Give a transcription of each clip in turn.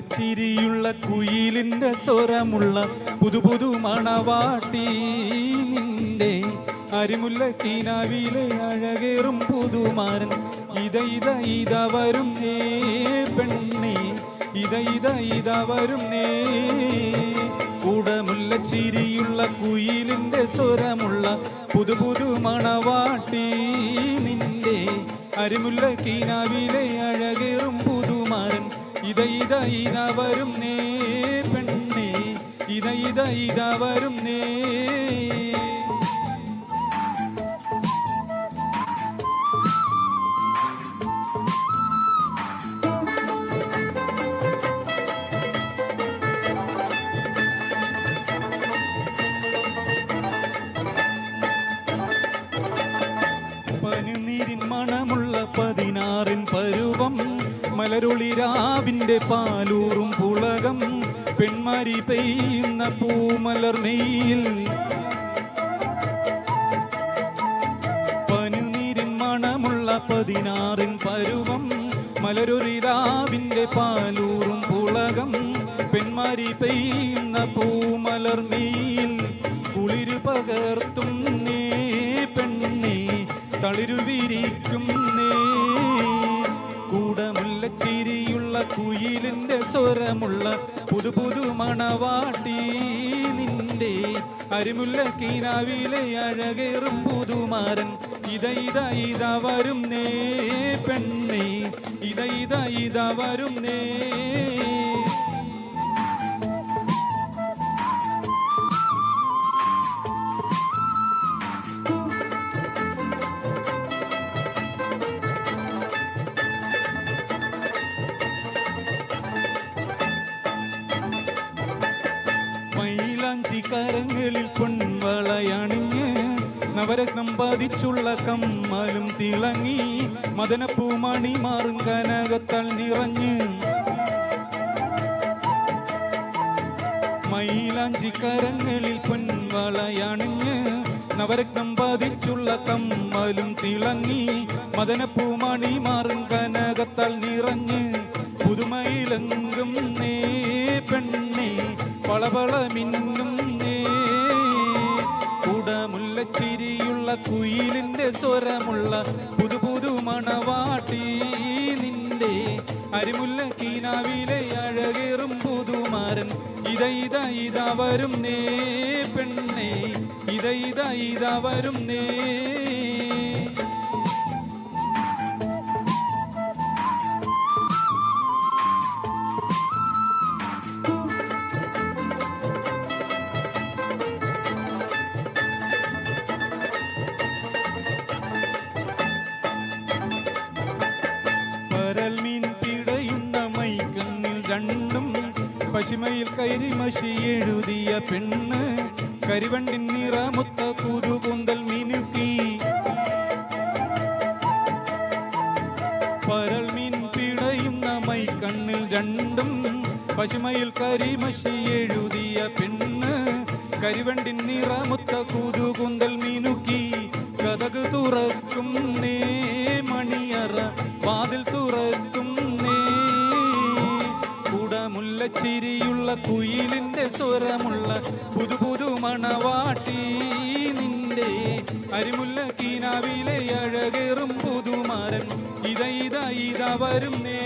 ചിരിയുള്ള കുയിലിന്റെ സ്വരമുള്ള പുതു പുതു മണവാട്ടി നിന്റെ അരിമുല്ല കീനാവിലെ അഴകേറും പുതുമാരൻ. ഇത ഇത ഇത വരും നേ പെണ്ണേ. ഇത ഇത ഇത വരും നേ. കൂടമുല്ല ചിരിയുള്ള കുയിലിന്റെ സ്വരമുള്ള പുതു പുതു മണവാട്ടി നിന്റെ. അരിമുല്ല കീനാവിലെ അഴകേറും പുതുമാരൻ ഇത ഇത ഇത വരും നേ പെണ്ണേ ഇത ഇത ഇത വരും നേ പനിനീരിൻ മണമുള്ള പതിനാറിൻ പരുവം മലരൊളിരാവിന്റെ പാലൂറും പുളകം പെൺമാരി പെയ്യുന്ന പൂമലർ പൂമലർമെയിൽ പനിനീരിൻ മണമുള്ള പതിനാറിൻ പരുവം മലരൊരിരാവിന്റെ പാലൂറും പുളകം പെൺമാരി പെയ്യുന്ന പൂമലർ മെയ്യിൽ കുളിരു പകർത്തും പെണ്ണി പെണ്ണേ തളിരുവിരിക്കും കുയിലിന്റെ സ്വരമുള്ള പുതു പുതു മണവാട്ടി നിന്റെ അരിമുല്ല കീനാവിലെ അഴകേറും പുതുമാരൻ. ഇത ഇത വരും നേ പെണ്ണേ. ഇത ഇത വരും നേ നവരത്നം കമ്മലും തിളങ്ങി മദനപ്പൂമണി മാറും കനകത്തൾ നിറഞ്ഞ്. മൈലാഞ്ചി കരങ്ങളിൽ പൊൻവളയണിഞ്ഞ് നവരത്നം പതിച്ചുള്ള കമ്മലും തിളങ്ങി മദനപ്പൂമണി മാറും കനകത്തൾ നിറഞ്ഞ്. പുതുമയിലെങ്കും നേ പെണ്ണേ പളപള മിന്നും നേ കുടമുല്ലച്ചിരിയുള്ള കുയിലിന്റെ സ്വരമുള്ള പുതു പുതു മണവാട്ടി നിന്റെ അരിമുല്ല കീനാവിലെ അഴകേറും പുതുമാരൻ. ഇത ഇത വരും നേ പെണ്ണേ. ഇത ഇത ഇത വരും നേ പശിമയിൽ കരിമശി എഴുതിയ പെണ്ണ് കരിവണ്ടിൻ നിറമുത്ത പുതുകുന്തൽ മിനുക്കി. പരൽ മീൻ പിടയുന്ന മൈ കണ്ണിൽ രണ്ടും പശുമയിൽ കരിമശി എഴുതിയ പെണ്ണ് കരിവണ്ടിൻ നിറമുത്ത കുതുകുന്തൽ മിനുക്കി. കഥക് തുറക്കും നേ മണിയറ വാതിൽ തുറക്കും നേ. കുടമുല്ലച്ചിരിയുള്ള കുയിലിന്റെ സ്വരമുള്ള പുതു പുതു മണവാട്ടി നിന്റെ അരിമുല്ല കീനാവിലെ അഴകേറും പുതുമാരൻ. ഇത ഇത വരും നേ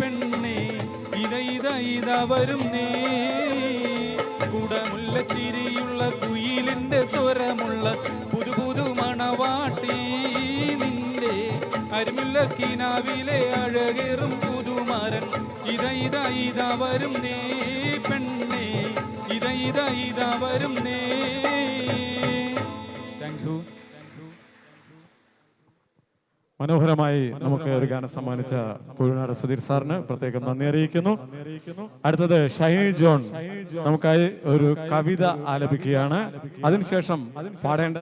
പെണ്ണേ. ഇത ഇത വരും നേ. കുടമുല്ല ചിരിയുള്ള കുയിലിന്റെ സ്വരമുള്ള പുതു പുതു മണവാട്ടി അരിമുല്ല അഴകേറും പുതുമാരൻ. ഇത ഇത വരും നേ പെണ്ണേ. ഇത ഇത വരും നേ. മനോഹരമായി നമുക്ക് ഒരു ഗാനം സമ്മാനിച്ച പുഴുനാട് സുധീർ സാറിന് പ്രത്യേകം നന്ദി അറിയിക്കുന്നു. അടുത്തത് ഷൈനി ജോൺ. നമുക്കായി ഒരു കവിത ആലപിക്കുകയാണ്. അതിനുശേഷം പാടേണ്ട